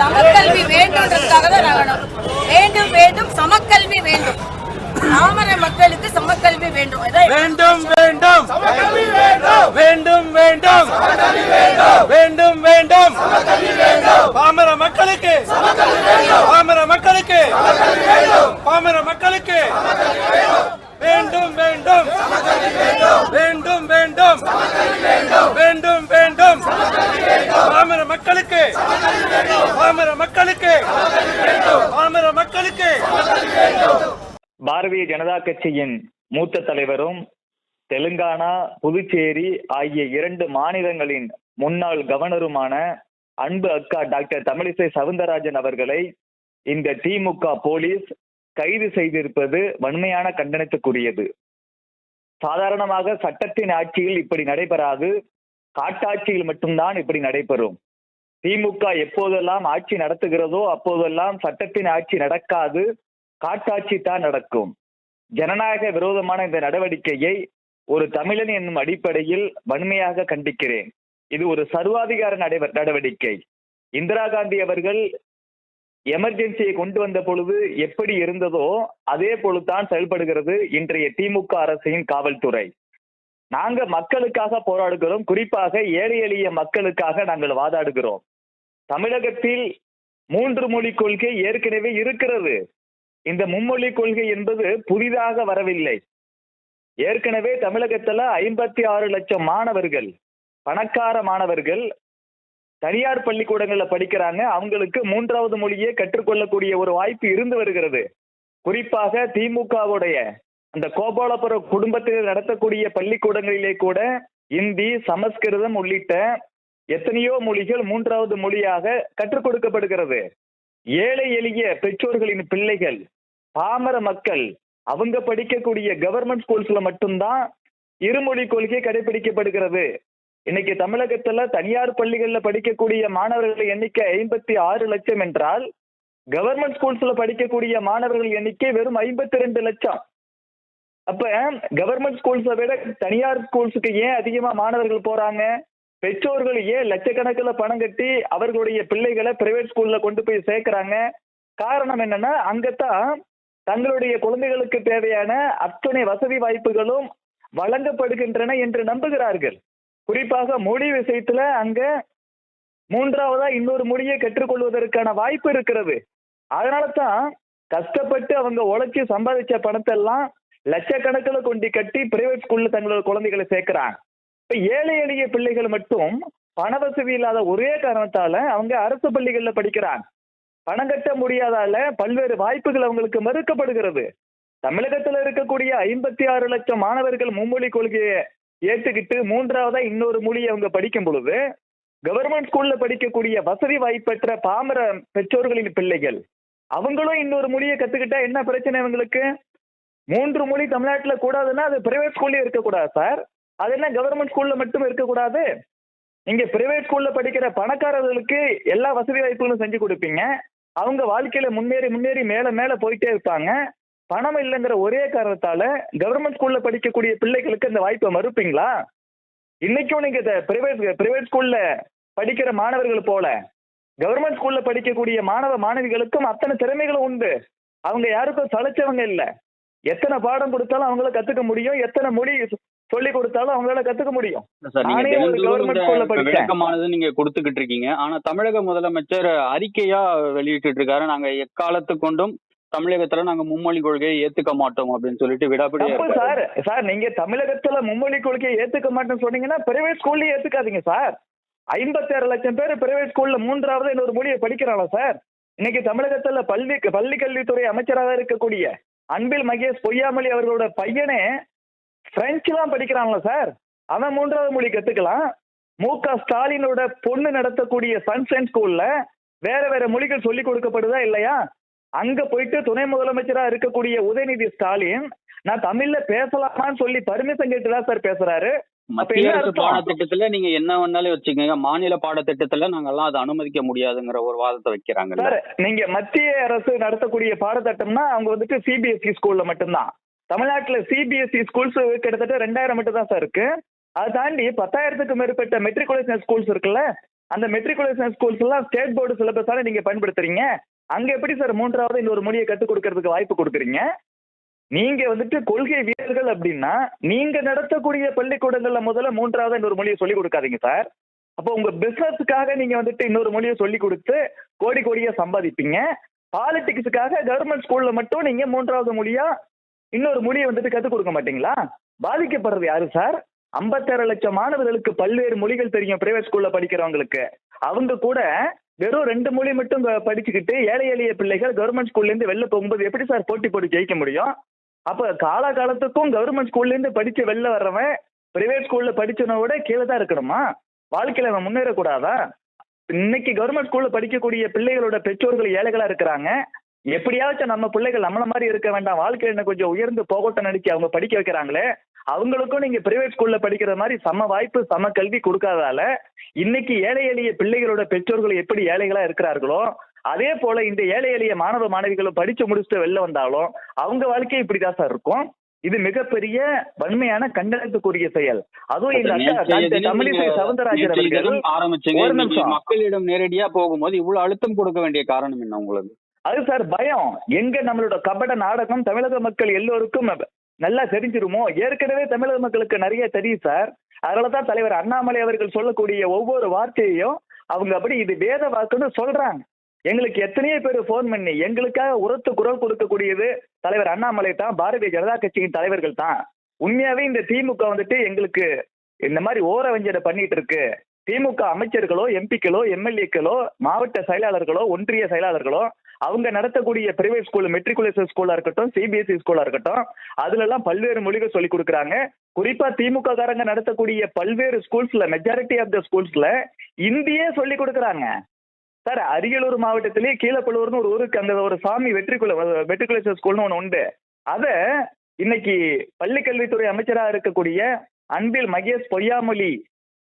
சமக்கல்வி வேண்டும்ன்றதுக்காக தான் நாங்கள் வேண்டும் வேண்டும் சமக்கல்வி வேண்டும் தாமரை மக்களுக்கு சமக்கல்வி வேண்டும் வேண்டும் வேண்டும் வேண்டும் வேண்டும் வேண்டும் வேண்டும் பாமர மக்களுக்கு பாமர மக்களுக்கு பாமர மக்களுக்கு வேண்டும் வேண்டும் வேண்டும் வேண்டும் வேண்டும் வேண்டும் பாமர மக்களுக்கு. பாமர மக்களுக்கு. பாரதிய ஜனதா கட்சியின் மூத்த தலைவரும் தெலுங்கானா புதுச்சேரி ஆகிய இரண்டு மாநிலங்களின் முன்னாள் கவர்னருமான அன்பு அக்கா டாக்டர் தமிழிசை சவுந்தரராஜன் அவர்களை இந்த திமுக போலீஸ் கைது செய்திருப்பது வன்மையான கண்டனத்துக்குரியது. சாதாரணமாக சட்டத்தின் ஆட்சியில் இப்படி நடைபெறாது காட்டாட்சியில் மட்டும்தான் இப்படி நடைபெறும். திமுக எப்போதெல்லாம் ஆட்சி நடத்துகிறதோ அப்போதெல்லாம் சட்டத்தின் ஆட்சி நடக்காது காட்டாட்சி தான் நடக்கும். ஜனநாயக விரோதமான இந்த நடவடிக்கையை ஒரு தமிழன் என்னும் அடிப்படையில் வன்மையாக கண்டிக்கிறேன். இது ஒரு சர்வாதிகார நடவ- நடவடிக்கை. இந்திரா காந்தி அவர்கள் எமர்ஜென்சியை கொண்டு வந்த பொழுது எப்படி இருந்ததோ அதே பொழுதுதான் செயல்படுகிறது இன்றைய திமுக அரசின் காவல்துறை. நாங்க மக்களுக்காக போராடுகிறோம் குறிப்பாக ஏழை எளிய மக்களுக்காக நாங்கள் வாதாடுகிறோம். தமிழகத்தில் மூன்று மொழி கொள்கை ஏற்கனவே இருக்கிறது. இந்த மும்மொழி கொள்கை என்பது புதிதாக வரவில்லை. ஏற்கனவே தமிழகத்துல ஐம்பத்தி ஆறு லட்சம் மாணவர்கள் பணக்கார மாணவர்கள் தனியார் பள்ளிக்கூடங்களில் படிக்கிறாங்க. அவங்களுக்கு மூன்றாவது மொழியே கற்றுக்கொள்ளக்கூடிய ஒரு வாய்ப்பு இருந்து வருகிறது. குறிப்பாக திமுகவுடைய அந்த கோபாலபுர குடும்பத்தில் நடத்தக்கூடிய பள்ளிக்கூடங்களிலே கூட இந்தி சமஸ்கிருதம் உள்ளிட்ட எத்தனையோ மொழிகள் மூன்றாவது மொழியாக கற்றுக் கொடுக்கப்படுகிறது. ஏழை எளிய பெற்றோர்களின் பிள்ளைகள் பாமர மக்கள் அவங்க படிக்கக்கூடிய கவர்மெண்ட் ஸ்கூல்ஸ்ல மட்டும்தான் இருமொழி கொள்கை கடைபிடிக்கப்படுகிறது இன்னைக்கு தமிழகத்துல தனியார் பள்ளிகள்ல படிக்கக்கூடிய மாணவர்கள் எண்ணிக்கை ஐம்பத்தி ஆறு லட்சம் என்றால் கவர்மெண்ட் ஸ்கூல்ஸ்ல படிக்கக்கூடிய மாணவர்கள் எண்ணிக்கை வெறும் ஐம்பத்தி ரெண்டு லட்சம். அப்ப கவர்மெண்ட் ஸ்கூல்ஸை விட தனியார் ஸ்கூல்ஸுக்கு ஏன் அதிகமா மாணவர்கள் போறாங்க? பெற்றோர்கள் ஏன் லட்சக்கணக்கில் பணம் கட்டி அவர்களுடைய பிள்ளைகளை பிரைவேட் ஸ்கூல்ல கொண்டு போய் சேர்க்கிறாங்க? காரணம் என்னன்னா அங்கத்தான் தங்களுடைய குழந்தைகளுக்கு தேவையான அத்தனை வசதி வாய்ப்புகளும் வழங்கப்படுகின்றன என்று நம்புகிறார்கள். குறிப்பாக மொழி விஷயத்துல அங்க மூன்றாவதா இன்னொரு மொழியை கற்றுக்கொள்வதற்கான வாய்ப்பு இருக்கிறது. அதனால தான் கஷ்டப்பட்டு அவங்க உழைச்சி சம்பாதிச்ச பணத்தை எல்லாம் லட்சக்கணக்கில் கொண்டு கட்டி பிரைவேட் ஸ்கூல்ல தங்களோட குழந்தைகளை சேர்க்கிறாங்க. இப்ப ஏழை எளிய பிள்ளைகள் மட்டும் பண வசதி இல்லாத ஒரே காரணத்தால அவங்க அரசு பள்ளிகள்ல படிக்கிறாங்க. பணம் கட்ட முடியாதால பல்வேறு வாய்ப்புகள் அவங்களுக்கு மறுக்கப்படுகிறது. தமிழகத்துல இருக்கக்கூடிய ஐம்பத்தி ஆறு லட்சம் மாணவர்கள் மும்மொழி கொள்கையை ஏத்துக்கிட்டு மூன்றாவதா இன்னொரு மொழியை அவங்க படிக்கும் பொழுது கவர்மெண்ட் ஸ்கூல்ல படிக்கக்கூடிய வசதி வாய்ப்பற்ற பாமர பெற்றோர்களின் பிள்ளைகள் அவங்களும் இன்னொரு மொழியை கத்துக்கிட்டா என்ன பிரச்சனை இவங்களுக்கு? மூன்று மொழி தமிழ்நாட்டுல கூடாதுன்னா அது பிரைவேட் ஸ்கூல்லயே இருக்கக்கூடாது சார். அது என்ன கவர்மெண்ட் ஸ்கூல்ல மட்டும் இருக்கக்கூடாது. நீங்க பிரைவேட் ஸ்கூல்ல படிக்கிற பணக்காரர்களுக்கு எல்லா வசதி வாய்ப்புகளும் செஞ்சு கொடுப்பீங்க. அவங்க வாழ்க்கையில முன்னேறி முன்னேறி மேல மேல போயிட்டே இருப்பாங்க. பணம் இல்லைங்கிற ஒரே காரணத்தால கவர்மெண்ட் ஸ்கூல்ல படிக்கக்கூடிய பிள்ளைகளுக்கு அந்த வாய்ப்பை மறுப்பீங்களா? இன்னைக்கும் நீங்க பிரைவேட் பிரைவேட் ஸ்கூல்ல படிக்கிற மாணவர்கள் போல கவர்மெண்ட் ஸ்கூல்ல படிக்கக்கூடிய மாணவ மாணவிகளுக்கும் அத்தனை திறமைகளும் உண்டு. அவங்க யாருக்கும் சளைச்சவங்க இல்லை. எத்தனை பாடம் கொடுத்தாலும் அவங்கள கத்துக்க முடியும். எத்தனை மொழி சொல்லி கொடுத்தாலும் அவங்களால கத்துக்க முடியும். விளக்கமானது நீங்க கொடுத்துக்கிட்டு இருக்கீங்க. ஆனா தமிழக முதலமைச்சர் அறிக்கையா வெளியிட்டு இருக்காரு. நாங்க எக்காலத்து கொண்டும் தமிழகத்துல நாங்க மும்மொழி கொள்கையை ஏத்துக்க மாட்டோம் அப்படின்னு சொல்லிட்டு இருக்காரு. சார். சார் நீங்க தமிழகத்துல மும்மொழி கொள்கையை ஏத்துக்க மாட்டேன்னு சொன்னீங்கன்னா பிரைவேட் ஸ்கூல்லயே ஏத்துக்காதீங்க சார். ஐம்பத்தாறு லட்சம் பேர் பிரைவேட் ஸ்கூல்ல மூன்றாவது இன்னொரு மொழியை படிக்கிறாங்களா சார்? இன்னைக்கு தமிழகத்துல பள்ளி பள்ளி கல்வித்துறை அமைச்சராக இருக்கக்கூடிய அன்பில் மகேஷ் பொய்யாமொழி அவர்களோட பையனே பிரெஞ்சுலாம் படிக்கிறாங்களா சார்? அவன் மூன்றாவது மொழி கத்துக்கலாம். மு க ஸ்டாலினோட பொண்ணு நடத்தக்கூடிய சன்ஷைன் ஸ்கூல்ல வேற வேற மொழிகள் சொல்லி கொடுக்கப்படுதா இல்லையா? அங்க போயிட்டு துணை முதலமைச்சரா இருக்கக்கூடிய உதயநிதி ஸ்டாலின் நான் தமிழ்ல பேசலாமான்னு சொல்லி பர்மிஷன் கேட்டு தான் சார் பேசுறாரு. மத்திய அரசு? பாடத்திட்டத்துல நீங்க என்ன வேணாலும் வச்சுக்கோங்க. மாநில பாடத்திட்டத்துல நாங்கெல்லாம் அதை அனுமதிக்க முடியாதுங்கிற ஒரு வாதத்தை வைக்கிறாங்கல்ல. சார் நீங்க மத்திய அரசு நடத்தக்கூடிய பாடத்திட்டம்னா அவங்க வந்துட்டு சிபிஎஸ்இ ஸ்கூல்ல மட்டும்தான். தமிழ்நாட்டில் சிபிஎஸ்இ ஸ்கூல்ஸ் கிட்டத்தட்ட ரெண்டாயிரம் மட்டும் தான் சார் இருக்கு. அதை தாண்டி பத்தாயிரத்துக்கு மேற்பட்ட மெட்ரிகுலேஷன் ஸ்கூல்ஸ் இருக்குல்ல அந்த மெட்ரிகுலேஷன் ஸ்கூல்ஸ் எல்லாம் ஸ்டேட் போர்டு சிலபஸான நீங்க பயன்படுத்துறீங்க. அங்க எப்படி சார் மூன்றாவது இன்னொரு மொழியை கற்றுக் கொடுக்கறதுக்கு வாய்ப்பு கொடுக்குறீங்க? நீங்க வந்துட்டு கொள்கை வீரர்கள் அப்படின்னா நீங்க நடத்தக்கூடிய பள்ளிக்கூடங்கள்ல முதல்ல மூன்றாவது இன்னொரு மொழியை சொல்லி கொடுக்காதீங்க சார் அப்போ உங்க பிசினஸ்க்காக நீங்க வந்துட்டு இன்னொரு மொழியை சொல்லி கொடுத்து கோடி கோடியா சம்பாதிப்பீங்க. பாலிடிக்ஸுக்காக கவர்மெண்ட் ஸ்கூல்ல மட்டும் நீங்க மூன்றாவது மொழியா இன்னொரு மொழியை வந்துட்டு கத்துக் கொடுக்க மாட்டீங்களா? பாதிக்கப்படுறது யாரு சார்? ஐம்பத்தாறு லட்சம் மாணவர்களுக்கு பல்வேறு மொழிகள் தெரியும் பிரைவேட் ஸ்கூல்ல படிக்கிறவங்களுக்கு. அவங்க கூட வெறும் ரெண்டு மொழி மட்டும் படிச்சுக்கிட்டு ஏழை எளிய பிள்ளைகள் கவர்மெண்ட் ஸ்கூல்ல இருந்து வெளில போகும்போது எப்படி சார் போட்டி போட்டு ஜெயிக்க முடியும்? அப்ப காலகாலத்துக்கும் கவர்மெண்ட் ஸ்கூல்ல இருந்து படிச்சு வெளில வர்றவன் பிரைவேட் ஸ்கூல்ல படிச்சவனை விட கீழே தான் இருக்கணுமா? வாழ்க்கையில அவன் முன்னேறக்கூடாதா? இன்னைக்கு கவர்மெண்ட் ஸ்கூல்ல படிக்கக்கூடிய பிள்ளைகளோட பெற்றோர்கள் ஏழைகளா இருக்கிறாங்க. எப்படியாச்சும் நம்ம பிள்ளைகள் நம்மள மாதிரி இருக்க வேண்டாம். வாழ்க்கையில கொஞ்சம் உயர்ந்து போகட்டும் நினைச்சு அவங்க படிக்க வைக்கிறாங்களே அவங்களுக்கும் நீங்க பிரைவேட் ஸ்கூல்ல படிக்கிற மாதிரி சம வாய்ப்பு சம கல்வி கொடுக்காதால இன்னைக்கு ஏழை எளிய பிள்ளைகளோட பெற்றோர்கள் எப்படி ஏழைகளா இருக்கிறார்களோ அதே போல இந்த ஏழை எளிய மாணவ மாணவிகளும் படிச்சு முடிச்சுட்டு வெளில வந்தாலும் அவங்க வாழ்க்கை இப்படிதான் சார் இருக்கும். இது மிகப்பெரிய வன்மையான கண்டனத்துக்குரிய செயல். அதுவும் எங்க அக்கா தமிழிசை சவுந்தரராஜன் அவர்கள். மக்களிடம் நேரடியா போகும்போது இவ்வளவு அழுத்தம் கொடுக்க வேண்டிய காரணம் என்ன உங்களுக்கு? அது சார் பயம். எங்க நம்மளோட கபட நாடகம் தமிழக மக்கள் எல்லோருக்கும் நல்லா தெரிஞ்சிருமோ? ஏற்கனவே தமிழக மக்களுக்கு நிறைய தெரியும் சார். அதனாலதான் தலைவர் அண்ணாமலை அவர்கள் சொல்லக்கூடிய ஒவ்வொரு வார்த்தையையும் அவங்க அப்படி இது வேத வாக்குன்னு சொல்றாங்க. எங்களுக்கு எத்தனையோ பேர் ஃபோன் பண்ணி எங்களுக்காக உரத்து குரல் கொடுக்கக்கூடியது தலைவர் அண்ணாமலை தான். பாரதிய ஜனதா கட்சியின் தலைவர்கள் தான். உண்மையாவே இந்த திமுக வந்துட்டு எங்களுக்கு இந்த மாதிரி ஓர வஞ்சனை பண்ணிட்டு இருக்கு. திமுக அமைச்சர்களோ எம்பிக்களோ எம்எல்ஏக்களோ மாவட்ட செயலாளர்களோ ஒன்றிய செயலாளர்களோ அவங்க நடத்தக்கூடிய பிரைவேட் ஸ்கூல் மெட்ரிகுலேஷன் ஸ்கூலா இருக்கட்டும் சிபிஎஸ்இ ஸ்கூலா இருக்கட்டும் அதுல எல்லாம் பல்வேறு மொழிகள் சொல்லி கொடுக்குறாங்க. குறிப்பா திமுக காரங்க நடத்தக்கூடிய பல்வேறு ஸ்கூல்ஸ்ல மெஜாரிட்டி ஆஃப் த ஸ்கூல்ஸ்ல இந்தியே சொல்லி கொடுக்குறாங்க. சார் அரியலூர் மாவட்டத்திலேயே கீழப்பழுவூர்னு ஒரு ஊருக்கு அந்த ஒரு சாமி வெற்றிக்குல மெட்ரிகுலேஷன் ஸ்கூல்னு ஒன்று உண்டு. அத இன்னைக்கு பள்ளிக்கல்வித்துறை அமைச்சராக இருக்கக்கூடிய அன்பில் மகேஷ் பொய்யாமொழி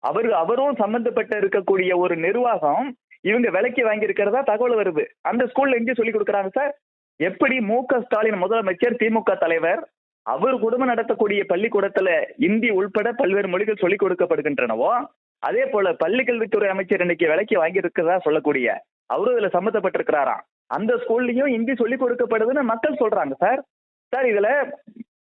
அவர் அவரும் சம்பந்தப்பட்ட இருக்கக்கூடிய ஒரு நிர்வாகம் இவங்க விலைக்கு வாங்கி இருக்கிறதா தகவல் வருது. அந்த ஸ்கூல்ல எங்க சொல்லி கொடுக்குறாங்க சார். எப்படி மு க ஸ்டாலின் முதலமைச்சர் திமுக தலைவர் அவர் குடும்பம் நடத்தக்கூடிய பள்ளிக்கூடத்துல இந்தி உள்பட பல்வேறு மொழிகள் சொல்லிக் கொடுக்கப்படுகின்றனவோ அதே போல பள்ளிக்கல்வித்துறை அமைச்சர் இன்னைக்கு விலைக்கு வாங்கி இருக்கிறதா சொல்லக்கூடிய அவரும் இதுல சம்மந்தப்பட்டிருக்கிறாராம். அந்த ஸ்கூல்லயும் இந்தி சொல்லிக் கொடுக்கப்படுதுன்னு மக்கள் சொல்றாங்க சார். சார் இதுல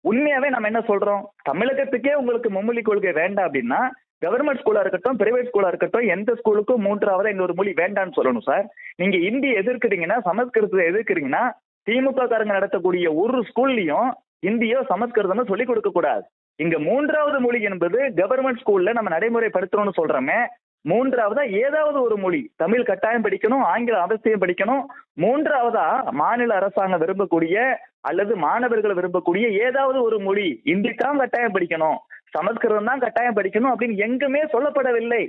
உண்மையாவே நம்ம என்ன சொல்றோம்? தமிழகத்துக்கே உங்களுக்கு மும்மொழி கொள்கை வேண்டாம் அப்படின்னா கவர்மெண்ட் ஸ்கூலா இருக்கட்டும் பிரைவேட் ஸ்கூலா இருக்கட்டும் எந்த ஸ்கூலுக்கும் மூன்றாவது இன்னொரு மொழி வேண்டாம்னு சொல்லணும் சார். நீங்க ஹிந்தி எதிர்க்கிறீங்கன்னா சமஸ்கிருதத்தை எதிர்க்கிறீங்கன்னா திமுக காரங்க நடத்தக்கூடிய ஒரு ஸ்கூல்லையும் இந்தியோ சமஸ்கிருதமோ சொல்லிக் கொடுக்க கூடாது. இங்க மூன்றாவது மொழி என்பது கவர்மெண்ட் ஸ்கூல்ல நம்ம நடைமுறைப்படுத்தணும்னு சொல்றோமே மூன்றாவதா ஏதாவது ஒரு மொழி. தமிழ் கட்டாயம் படிக்கணும் ஆங்கிலம் அவசியம் படிக்கணும். மூன்றாவதா மாநில அரசாங்கம் விரும்பக்கூடிய அல்லது மாணவர்கள் விரும்பக்கூடிய ஏதாவது ஒரு மொழி. இந்தி தான் கட்டாயம் படிக்கணும். சமஸ்கிருதம் தான் கட்டாயம் படிக்கணும் அப்படின்னு எங்குமே சொல்லப்படவில்லை.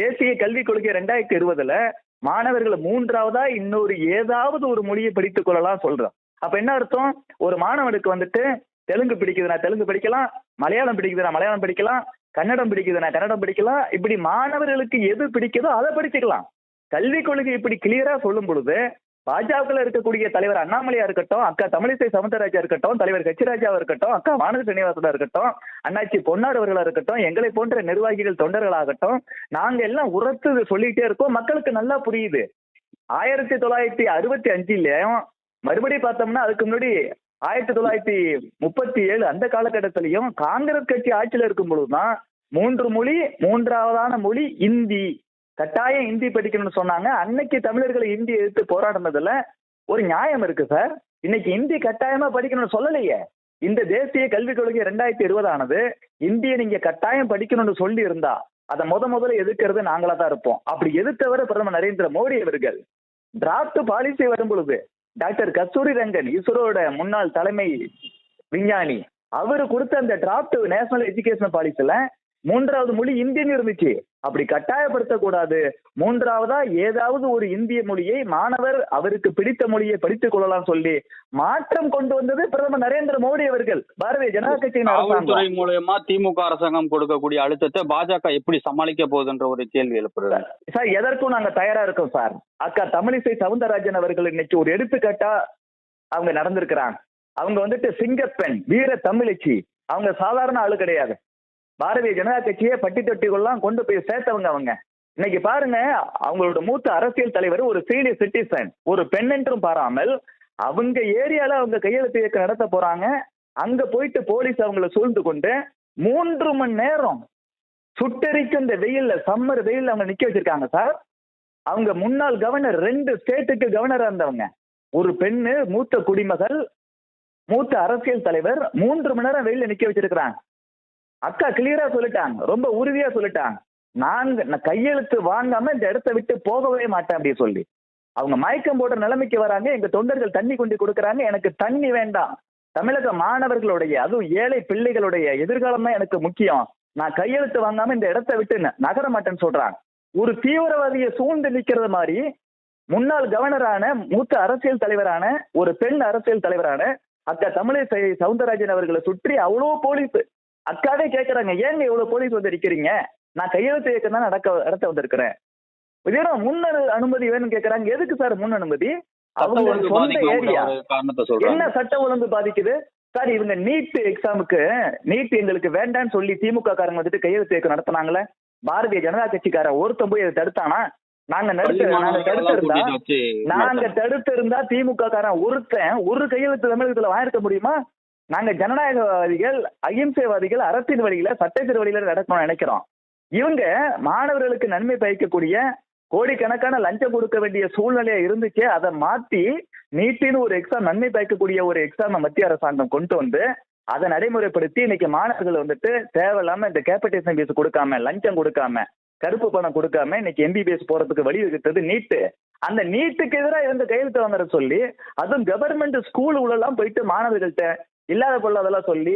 தேசிய கல்விக் கொள்கை ரெண்டாயிரத்தி இருபதுல மாணவர்களை மூன்றாவதா இன்னொரு ஏதாவது ஒரு மொழியை படித்துக் கொள்ளலாம் சொல்றோம் அப்ப என்ன அர்த்தம்? ஒரு மாணவனுக்கு வந்துட்டு தெலுங்கு பிடிக்குதுன்னா தெலுங்கு படிக்கலாம் மலையாளம் பிடிக்குதுன்னா மலையாளம் படிக்கலாம் கன்னடம் பிடிக்குதுன்னா கன்னடம் படிக்கலாம் இப்படி மாணவர்களுக்கு எது பிடிக்குதோ அதை படிச்சுக்கலாம். கல்விக் கொள்கை இப்படி கிளியரா சொல்லும் பொழுது பாஜகவில் இருக்கக்கூடிய தலைவர் அண்ணாமலையா இருக்கட்டும் அக்கா தமிழிசை சவுந்தரராஜா இருக்கட்டும் தலைவர் கச்சிராஜாவா இருக்கட்டும் அக்கா வானதி சீனிவாசனா இருக்கட்டும் அண்ணாச்சி பொன்னாடு அவர்களா இருக்கட்டும் எங்களை போன்ற நிர்வாகிகள் தொண்டர்களாகட்டும் நாங்க எல்லாம் உரத்து சொல்லிட்டே இருக்கோம். மக்களுக்கு நல்லா புரியுது. ஆயிரத்தி தொள்ளாயிரத்தி அறுபத்தி அஞ்சுலயும் மறுபடியும் பார்த்தோம்னா அதுக்கு முன்னாடி ஆயிரத்தி தொள்ளாயிரத்தி முப்பத்தி ஏழு அந்த காலகட்டத்திலையும் காங்கிரஸ் கட்சி ஆட்சியில் இருக்கும் பொழுதுதான் மூன்று மொழி மூன்றாவதான மொழி இந்தி. கட்டாயம் இந்தி படிக்கணும்னு சொன்னாங்க. அன்னைக்கு தமிழர்களை இந்தி எடுத்து போராடினதுல ஒரு நியாயம் இருக்கு சார். இன்னைக்கு இந்தி கட்டாயமா படிக்கணும்னு சொல்லலையே. இந்த தேசிய கல்விக் கொள்கை ரெண்டாயிரத்தி இருபதானது இந்தியை நீங்க கட்டாயம் படிக்கணும்னு சொல்லி இருந்தா அதை முத முதல்ல எதிர்க்கிறது நாங்களா தான் இருப்போம். அப்படி எதிர்த்தவர பிரதமர் நரேந்திர மோடி அவர்கள் டிராப்ட் பாலிசி வரும் பொழுது டாக்டர் கஸ்தூரி ரங்கன் இஸ்ரோட முன்னாள் தலைமை விஞ்ஞானி அவர் கொடுத்த அந்த டிராப்ட் நேஷனல் எஜுகேஷன் பாலிசில மூன்றாவது மொழி இந்தின்னு இருந்துச்சு. அப்படி கட்டாயப்படுத்தக்கூடாது. மூன்றாவதா ஏதாவது ஒரு இந்திய மொழியை மாணவர் அவருக்கு பிடித்த மொழியை படித்துக் கொள்ளலாம் சொல்லி மாற்றம் கொண்டு வந்தது பிரதமர் நரேந்திர மோடி அவர்கள். பாரதிய ஜனதா கட்சியின் காவல்துறை மூலயமா திமுக அரசாங்கம் கொடுக்கக்கூடிய அழுத்தத்தை பாஜக எப்படி சமாளிக்க போகுதுன்ற ஒரு கேள்வி எழுப்புறது சார் எதற்கும் நாங்க தயாரா இருக்கோம் சார். அக்கா தமிழிசை சவுந்தரராஜன் அவர்கள் இன்னைக்கு ஒரு எடுத்துக்காட்டா அவங்க நடந்திருக்கிறாங்க. அவங்க வந்துட்டு சிங்கப்பெண் வீர தமிழச்சி. அவங்க சாதாரண ஆளு கிடையாது. பாரதிய ஜனதா கட்சியை பட்டி தொட்டிகள்லாம் கொண்டு போய் சேர்த்தவங்க அவங்க. இன்னைக்கு பாருங்க அவங்களோட மூத்த அரசியல் தலைவர் ஒரு சீனியர் சிட்டிசன் ஒரு பெண் என்றும் பாராமல் அவங்க ஏரியால அவங்க கையெழுத்து இயக்கம் நடத்த போறாங்க. அங்க போயிட்டு போலீஸ் அவங்கள சூழ்ந்து கொண்டு மூன்று மணி நேரம் சுட்டெரிக்கும் இந்த வெயில்ல சம்மர் வெயில்ல அவங்க நிக்க வச்சிருக்காங்க சார். அவங்க முன்னாள் கவர்னர் ரெண்டு ஸ்டேட்டுக்கு கவர்னரா இருந்தவங்க. ஒரு பெண்ணு மூத்த குடிமகள் மூத்த அரசியல் தலைவர் மூன்று மணி நேரம் வெயில நிக்க வச்சிருக்கிறாங்க. அக்கா கிளியரா சொல்லிட்டாங்க. ரொம்ப உறுதியா சொல்லிட்டாங்க. நாங்க நான் கையெழுத்து வாங்காம இந்த இடத்த விட்டு போகவே மாட்டேன் அப்படி சொல்லி. அவங்க மயக்கம் போடுற நிலைமைக்கு வராங்க. எங்க தொண்டர்கள் தண்ணி கொண்டு கொடுக்கறாங்க. எனக்கு தண்ணி வேண்டாம். தமிழக மாணவர்களுடைய அதுவும் ஏழை பிள்ளைகளுடைய எதிர்காலம் தான் எனக்கு முக்கியம். நான் கையெழுத்து வாங்காம இந்த இடத்த விட்டு நகர மாட்டேன்னு சொல்றாங்க. ஒரு தீவிரவாதியை சூழ்ந்து நிக்கிறது மாதிரி முன்னாள் கவர்னரான மூத்த அரசியல் தலைவரான ஒரு பெண் அரசியல் தலைவரான அக்கா தமிழிசை சவுந்தரராஜன் அவர்களை சுற்றி அவ்வளோ போலீஸ் அக்காவே கேட்கறாங்க ஏங்க இவ்வளவு போலீஸ் வந்து நிக்கிறீங்க? நான் கையெழுத்து இயக்கம் தான் நடக்க நடத்த வந்திருக்கிறேன். இதே முன் அனு- அனுமதி வேணும்னு கேக்குறாங்க. எதுக்கு சார் முன் அனுமதி? அவங்க சொந்த ஏரியா. என்ன சட்ட ஒழுங்கு பாதிக்குது? சார் இவங்க நீட் எக்ஸாமுக்கு நீட் எங்களுக்கு வேண்டாம்னு சொல்லி திமுக காரங்க வந்துட்டு கையெழுத்து இயக்கம் நடத்தினாங்களே? பாரதிய ஜனதா கட்சிக்காரன் ஒருத்தன் போய் அதை தடுத்தானா? நாங்க தடுத்திருந்தா நாங்க தடுத்து இருந்தா திமுக காரன் ஒருத்தன் ஒரு கையெழுத்து தமிழகத்துல வாங்கிருக்க முடியுமா? நாங்க ஜனநாயகவாதிகள் அகிம்சைவாதிகள் அரசின் வழியில சட்டத்தின் வழியில நடக்கணும்னு நினைக்கிறோம். இவங்க மாணவர்களுக்கு நன்மை பயக்கக்கூடிய கோடிக்கணக்கான லஞ்சம் கொடுக்க வேண்டிய சூழ்நிலையா இருந்துச்சு. அதை மாத்தி நீட்டின்னு ஒரு எக்ஸாம் நன்மை பயக்கக்கூடிய ஒரு எக்ஸாம் மத்திய அரசாங்கம் கொண்டு வந்து அதை நடைமுறைப்படுத்தி இன்னைக்கு மாணவர்கள் வந்துட்டு தேவையில்லாம இந்த கேபிட்டேஷன் ஃபீஸ் கொடுக்காம லஞ்சம் கொடுக்காம கருப்பு பணம் கொடுக்காம இன்னைக்கு எம்பிபிஎஸ் போறதுக்கு வழி வகுத்தது நீட்டு. அந்த நீட்டுக்கு எதிராக இருந்து கையெழுத்து வாங்குற சொல்லி அதுவும் கவர்மெண்ட் ஸ்கூல் உள்ளெல்லாம் போயிட்டு மாணவர்கள்ட்ட இல்லாத பொருளாதெல்லாம் சொல்லி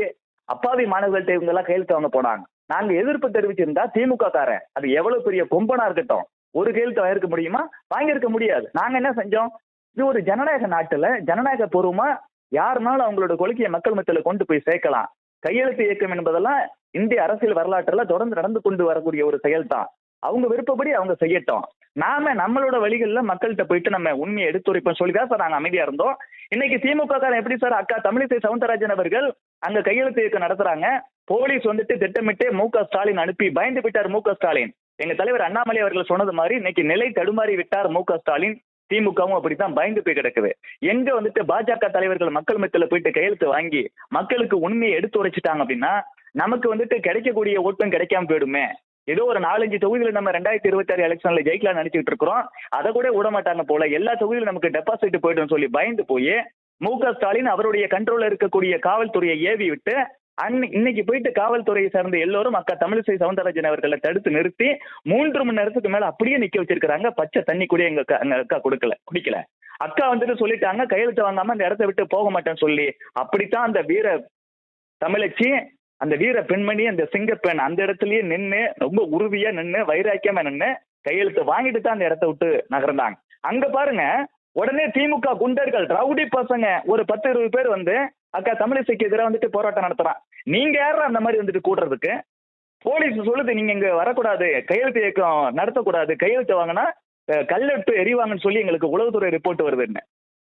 அப்பாவி மாணவர்கள்ட்ட இவங்க எல்லாம் கையெழுத்து வாங்க போனாங்க. நாங்க எதிர்ப்பு தெரிவிச்சிருந்தா திமுக காரன். அது எவ்வளவு பெரிய கொம்பனா இருக்கட்டும். ஒரு கையெழுத்து வாங்கிருக்க முடியுமா? வாங்கியிருக்க முடியாது. நாங்க என்ன செஞ்சோம்? இது ஒரு ஜனநாயக நாட்டுல ஜனநாயக பூர்வமா யாருனாலும் அவங்களோட கொள்கையை மக்கள் மத்தியில கொண்டு போய் சேர்க்கலாம். கையெழுத்து இயக்கம் என்பதெல்லாம் இந்திய அரசியல் வரலாற்றுல தொடர்ந்து நடந்து கொண்டு வரக்கூடிய ஒரு செயல் தான் அவங்க விருப்பப்படி அவங்க செய்யட்டும். நாம நம்மளோட வழிகள்ல மக்கள்கிட்ட போயிட்டு நம்ம உண்மையை எடுத்துரைப்போம். சொல்லிதான் சார் நாங்க அமைதியா இருந்தோம். இன்னைக்கு திமுக காரன் எப்படி சார்? அக்கா தமிழிசை சவுந்தரராஜன் அவர்கள் அங்க கையெழுத்து இயக்கம் நடத்துறாங்க. போலீஸ் வந்துட்டு திட்டமிட்டு மு ஸ்டாலின் அனுப்பி பயந்து விட்டார் மு ஸ்டாலின். எங்க தலைவர் அண்ணாமலை அவர்கள் சொன்னது மாதிரி இன்னைக்கு நிலை தடுமாறி விட்டார் மு ஸ்டாலின். திமுகவும் அப்படித்தான் பயந்து போய் கிடக்குது. எங்க வந்துட்டு பாஜக தலைவர்கள் மக்கள் மத்தியில போயிட்டு கையெழுத்து வாங்கி மக்களுக்கு உண்மையை எடுத்து உரைச்சிட்டாங்க அப்படின்னா நமக்கு வந்துட்டு கிடைக்கக்கூடிய ஓட்டும் கிடைக்காம போயிடுமே. ஏதோ ஒரு நாலஞ்சு தொகுதியில் நம்ம ரெண்டாயிரத்தி இருபத்தி ஆறு எலெக்ஷன்ல ஜெயிக்கலாம் நினைச்சிட்டு இருக்கிறோம். அதை கூட விட மாட்டாங்க போல. எல்லா தொகுதியிலும் நமக்கு டெபாசிட் போயிடும் சொல்லி பயந்து போய் மு க ஸ்டாலின் அவருடைய கண்ட்ரோல்ல இருக்கக்கூடிய காவல்துறையை ஏவி விட்டு அன் இன்னைக்கு போயிட்டு காவல்துறையை சார்ந்த எல்லோரும் அக்கா தமிழிசை சவுந்தரராஜன் அவர்களை தடுத்து நிறுத்தி மூன்று மணி நேரத்துக்கு மேல அப்படியே நிக்க வச்சிருக்கிறாங்க. பச்சை தண்ணி கூட அக்கா எங்க அக்கா கொடுக்கல குடிக்கல. அக்கா வந்துட்டு சொல்லிட்டாங்க கையெழுத்து வாங்காம அந்த இடத்த விட்டு போக மாட்டேன்னு சொல்லி. அப்படித்தான் அந்த வீர தமிழச்சி அந்த வீர பெண்மணி அந்த சிங்கப்பெண் அந்த இடத்துலயே நின்று ரொம்ப உறுதியா நின்னு வைராக்கியமா நின்னு கையெழுத்து வாங்கிட்டு தான் அந்த இடத்த விட்டு நகர்ந்தாங்க. அங்க பாருங்க உடனே திமுக குண்டர்கள் ரவுடி பசங்க ஒரு பத்து இருபது பேர் வந்து அக்கா தமிழிசைக்கு எதிராக வந்துட்டு போராட்டம் நடத்துறான். நீங்க யாரும் அந்த மாதிரி வந்துட்டு கூடுறதுக்கு? போலீஸ் சொல்லுது நீங்க இங்க வரக்கூடாது கையெழுத்து இயக்கம் நடத்தக்கூடாது கையெழுத்து வாங்கினா கல்லெட்டு எரிவாங்கன்னு சொல்லி எங்களுக்கு உளவுத்துறை ரிப்போர்ட் வருதுன்னு.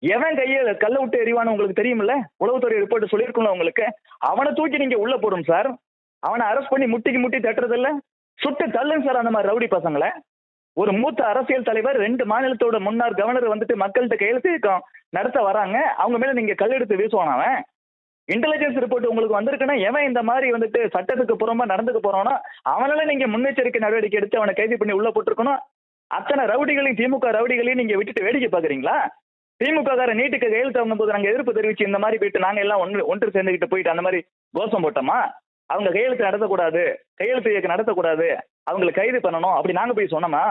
எவன் கையில கல்ல விட்டு எறிவான்னு உங்களுக்கு தெரியுமில்ல? உளவுத்துறை ரிப்போர்ட் சொல்லியிருக்கும்ல உங்களுக்கு? அவனை தூக்கி நீங்க உள்ள போடும் சார் அவனை அரெஸ்ட் பண்ணி முட்டிக்கு முட்டி தட்டுறதில்ல. சுட்டு தள்ளுங்க சார் அந்த மாதிரி ரவுடி பசங்களை. ஒரு மூத்த அரசியல் தலைவர் ரெண்டு மாநிலத்தோட முன்னாள் கவர்னர் வந்துட்டு மக்கள்கிட்ட கையெழுத்து நடத்த வராங்க. அவங்க மேல நீங்க கல்லெடுத்து வீசுவான் அவன்? இன்டெலிஜென்ஸ் ரிப்போர்ட் உங்களுக்கு வந்திருக்குன்னா எவன் இந்த மாதிரி வந்துட்டு சட்டத்துக்கு புறமா நடந்துக்க போறானோ அவனால நீங்க முன்னெச்சரிக்கை நடவடிக்கை எடுத்து அவனை கைது பண்ணி உள்ள போட்டிருக்கணும். அத்தனை ரவுடிகளையும் திமுக ரவுடிகளையும் நீங்க விட்டுட்டு வேடிக்கை பாக்குறீங்களா திமுக கார நீட்டுக்கு கையெழுத்து வாங்கும் போது நாங்க எதிர்ப்பு தெரிவிச்சு இந்த மாதிரி போயிட்டு நாங்க எல்லாம் ஒன்று ஒன்று சேர்ந்துக்கிட்டு போயிட்டு அந்த மாதிரி கோஷம் போட்டோமா? அவங்க கையெழுத்து நடத்தக்கூடாது கையெழுத்து இயக்கம் நடத்தக்கூடாது அவங்களை கைது பண்ணணும் அப்படி நாங்க போய் சொன்னோமா?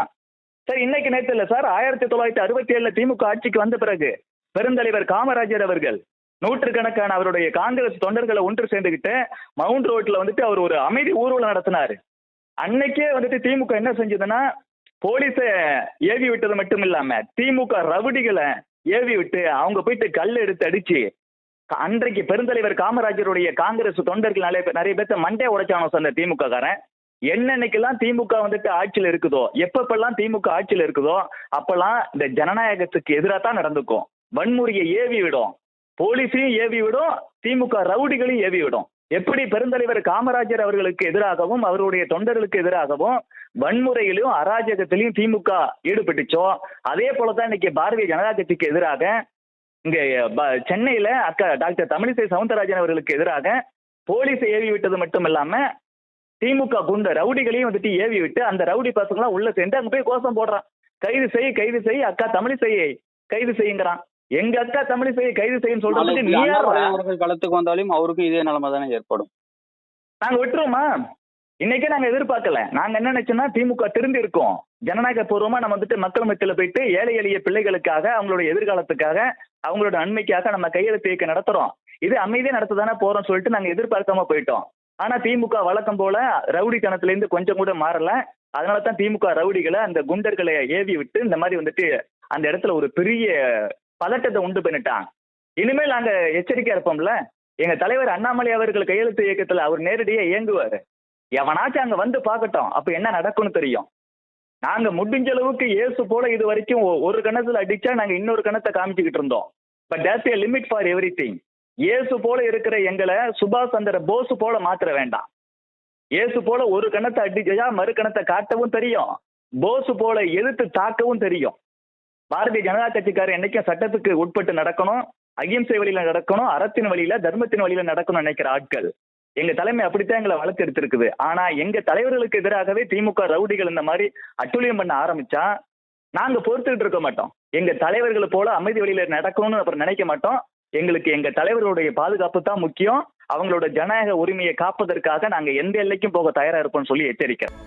சார் இன்னைக்கு நேரத்தில் இல்லை சார் ஆயிரத்தி தொள்ளாயிரத்தி அறுபத்தி ஏழுல திமுக ஆட்சிக்கு வந்த பிறகு பெருந்தலைவர் காமராஜர் அவர்கள் நூற்றுக்கணக்கான அவருடைய காங்கிரஸ் தொண்டர்களை ஒன்று சேர்ந்துக்கிட்டு மவுண்ட் ரோட்ல வந்துட்டு அவர் ஒரு அமைதி ஊர்வலம் நடத்தினாரு. அன்னைக்கே வந்துட்டு திமுக என்ன செஞ்சதுன்னா போலீஸை ஏவி விட்டது மட்டும் இல்லாம திமுக ரவுடிகளை ஏவி விட்டு அவங்க போயிட்டு கல் எடுத்து அடிச்சு அன்றைக்கு பெருந்தலைவர் காமராஜருடைய காங்கிரஸ் தொண்டர்கள் நிறைய பேர் நிறைய பேர்த்த மண்டே உடைச்சானோ சார் திமுக காரன் என்னன்னைக்கெல்லாம் திமுக வந்துட்டு ஆட்சியில் இருக்குதோ எப்பப்பெல்லாம் திமுக ஆட்சியில் இருக்குதோ அப்பெல்லாம் இந்த ஜனநாயகத்துக்கு எதிராக தான் நடந்துக்கும். வன்முறையை ஏவி விடும். போலீஸையும் ஏவி விடும். திமுக ரவுடிகளையும் ஏவி விடும். எப்படி பெருந்தலைவர் காமராஜர் அவர்களுக்கு எதிராகவும் அவருடைய தொண்டர்களுக்கு எதிராகவும் வன்முறையிலும் அராஜகத்திலையும் திமுக ஈடுபட்டுச்சோ அதே போலதான் இன்னைக்கு பாரதிய ஜனதா கட்சிக்கு எதிராக இங்க ப- சென்னையில அக்கா டாக்டர் தமிழிசை சவுந்தரராஜன் அவர்களுக்கு எதிராக போலீஸை ஏவி விட்டது மட்டும் இல்லாம திமுக குண்ட ரவுடிகளையும் வந்துட்டு ஏவி விட்டு அந்த ரவுடி பசங்களாம் உள்ள சேர்ந்து அங்க போய் கோஷம் போடுறான். கைது செய் கைது செய் அக்கா தமிழிசையை கைது செய்யுங்கிறான். எங்க அக்கா தமிழிசையை கைது செய்யும்? அவர்கள் களத்துக்கு வந்தாலும் அவருக்கும் இதே நிலைமை தானே ஏற்படும். நாங்க விட்டுருவோமா? இன்னைக்கே நாங்க எதிர்பார்க்கல. நாங்க என்ன நினைச்சோம்னா திமுக திரும்பி இருக்கோம். ஜனநாயக பூர்வமா நம்ம வந்துட்டு மக்கள் மத்தியில போயிட்டு ஏழை எளிய பிள்ளைகளுக்காக அவங்களுடைய எதிர்காலத்துக்காக அவங்களோட நன்மைக்காக நம்ம கையெழுத்து இயக்க நடத்துறோம். இது அமைதியா நடத்ததானே போறோம் சொல்லிட்டு நாங்க எதிர்பார்க்காம போயிட்டோம். ஆனா திமுக வழக்கம் போல ரவுடித்தனத்துல இருந்து கொஞ்சம் கூட மாறல. அதனால தான் திமுக ரவுடிகளை அந்த குண்டர்களை ஏவி விட்டு இந்த மாதிரி வந்துட்டு அந்த இடத்துல ஒரு பெரிய பதட்டத்தை உண்டு பண்ணிட்டான். இனிமேல் நாங்க எச்சரிக்கையா இருப்போம்ல? எங்க தலைவர் அண்ணாமலை அவர்கள் கையெழுத்து இயக்கத்துல அவர் நேரடியா இயங்குவாரு. எவனாச்சும் அங்க வந்து பார்க்கட்டும். அப்ப என்ன நடக்கும்னு தெரியும். நாங்க முடிஞ்ச அளவுக்கு இயேசு போல இது வரைக்கும் ஒரு கணத்துல அடிச்சா நாங்க இன்னொரு கணத்தை காமிச்சுக்கிட்டு இருந்தோம். But there's a limit for everything இயேசு போல இருக்கிற எங்களை சுபாஷ் சந்திர போஸ் போல மாத்திர வேண்டாம். இயேசு போல ஒரு கணத்தை அடிச்சா மறு கணத்தை காட்டவும் தெரியும். போஸ் போல எதிர்த்து தாக்கவும் தெரியும். பாரதிய ஜனதா கட்சிக்காரர் என்னைக்கும் சட்டத்துக்கு உட்பட்டு நடக்கணும் அகிம்சை வழியில நடக்கணும் அறத்தின் வழியில தர்மத்தின் வழியில நடக்கணும்னு நினைக்கிற ஆட்கள். எங்க தலைமை அப்படித்தான் எங்களை வளர்த்து எடுத்திருக்குது. ஆனா எங்க தலைவர்களுக்கு எதிராகவே திமுக ரவுடிகள் இந்த மாதிரி அட்டுழியம் பண்ண ஆரம்பிச்சா நாங்க பொறுத்துக்கிட்டு இருக்க மாட்டோம். எங்க தலைவர்களை போல அமைதி வழியில நடக்கணும்னு அப்புறம் நினைக்க மாட்டோம். எங்களுக்கு எங்க தலைவர்களுடைய பாதுகாப்பு தான் முக்கியம். அவங்களோட ஜனநாயக உரிமையை காப்பதற்காக நாங்க எந்த எல்லைக்கும் போக தயாரா இருப்போம்னு சொல்லி எச்சரிக்கிறேன்